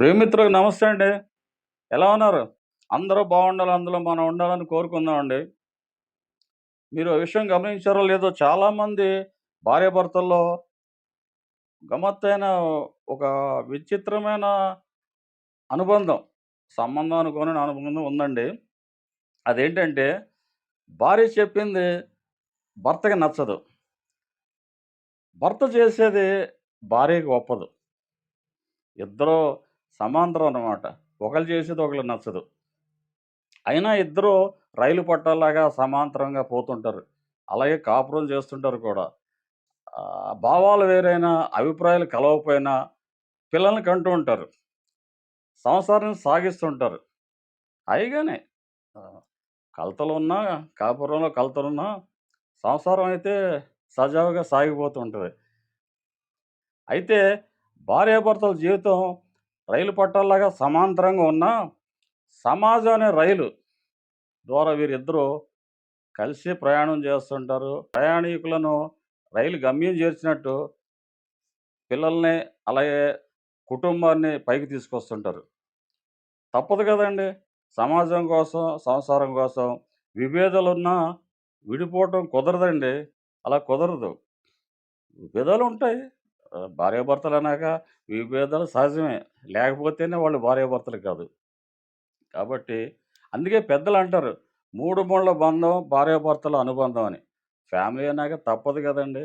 ప్రియమిత్రులకు నమస్తే అండి. ఎలా ఉన్నారు? అందరూ బాగుండాలి అందులో మనం ఉండాలని కోరుకుందామండి. మీరు ఆ విషయం గమనించారో లేదో చాలామంది భార్యాభర్తల్లో గమ్మత్తైన ఒక విచిత్రమైన అనుబంధం సంబంధం అనుకోని అనుబంధం ఉందండి. అదేంటంటే భార్య చెప్పింది భర్తకి నచ్చదు. భర్త చేసేది భార్యకి ఒప్పదు. ఇద్దరు సమాంతరం అన్నమాట. ఒకరు చేసేది ఒకళ్ళు నచ్చదు. అయినా ఇద్దరు రైలు పట్టాలాగా సమాంతరంగా పోతుంటారు. అలాగే కాపురం చేస్తుంటారు కూడా. భావాలు వేరైనా అభిప్రాయాలు కలవకపోయినా పిల్లల్ని కంటూ ఉంటారు. సంసారాన్ని సాగిస్తుంటారు. అయిగానే కలతలు ఉన్నా కాపురంలో కలతలు ఉన్నా సంసారం అయితే సజావుగా సాగిపోతూ ఉంటుంది. అయితే భార్యాభర్తల జీవితం రైలు పట్టాల్లాగా సమాంతరంగా ఉన్న సమాజం అనే రైలు ద్వారా వీరిద్దరూ కలిసి ప్రయాణం చేస్తుంటారు. ప్రయాణికులను రైలు గమ్యం చేర్చినట్టు పిల్లల్ని అలాగే కుటుంబాన్ని పైకి తీసుకొస్తుంటారు. తప్పదు కదండి. సమాజం కోసం సంసారం కోసం విభేదాలున్నా విడిపోవటం కుదరదండి. అలా కుదరదు. విభేదాలు ఉంటాయి. భార్యాభర్తలు అన్నాక విభేదాలు సహజమే. లేకపోతేనే వాళ్ళు భార్యాభర్తలు కాదు. కాబట్టి అందుకే పెద్దలు అంటారు మూడు మూడుల బంధం భార్యాభర్తల అనుబంధం అని. ఫ్యామిలీ అన్నాక తప్పదు కదండి.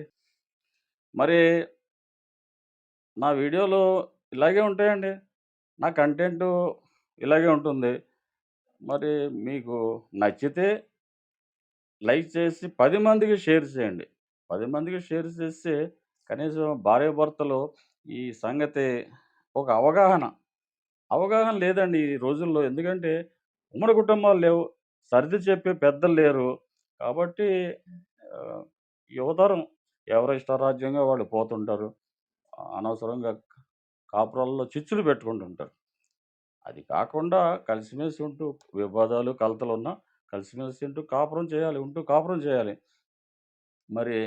మరి నా వీడియోలు ఇలాగే ఉంటాయండి. నా కంటెంట్ ఇలాగే ఉంటుంది. మరి మీకు నచ్చితే లైక్ చేసి పది మందికి షేర్ చేయండి. పది మందికి షేర్ చేస్తే కనీసం భార్యాభర్తలు ఈ సంగతి ఒక అవగాహన. అవగాహన లేదండి ఈ రోజుల్లో. ఎందుకంటే ఉమ్మడి కుటుంబాలు లేవు. సర్ది చెప్పే పెద్దలు లేరు. కాబట్టి యువతరం ఎవరి రాజ్యంగా వాళ్ళు పోతుంటారు. అనవసరంగా కాపురాల్లో చిచ్చులు పెట్టుకుంటుంటారు. అది కాకుండా కలిసిమెలిసి ఉంటూ వివాదాలు కలతలు ఉన్నా కలిసిమెలిసి ఉంటూ కాపురం చేయాలి ఉంటూ కాపురం చేయాలి. మరి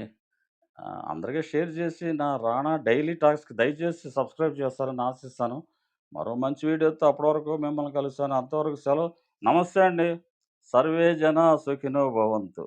అందరికీ షేర్ చేసి నా రాణా డైలీ టాక్స్కి దయచేసి సబ్స్క్రైబ్ చేస్తారని ఆశిస్తాను. మరో మంచి వీడియోతో అప్పటివరకు మిమ్మల్ని కలుస్తాను. అంతవరకు సెలవు. నమస్తే అండి. సర్వే జన సుఖినో భవంతు.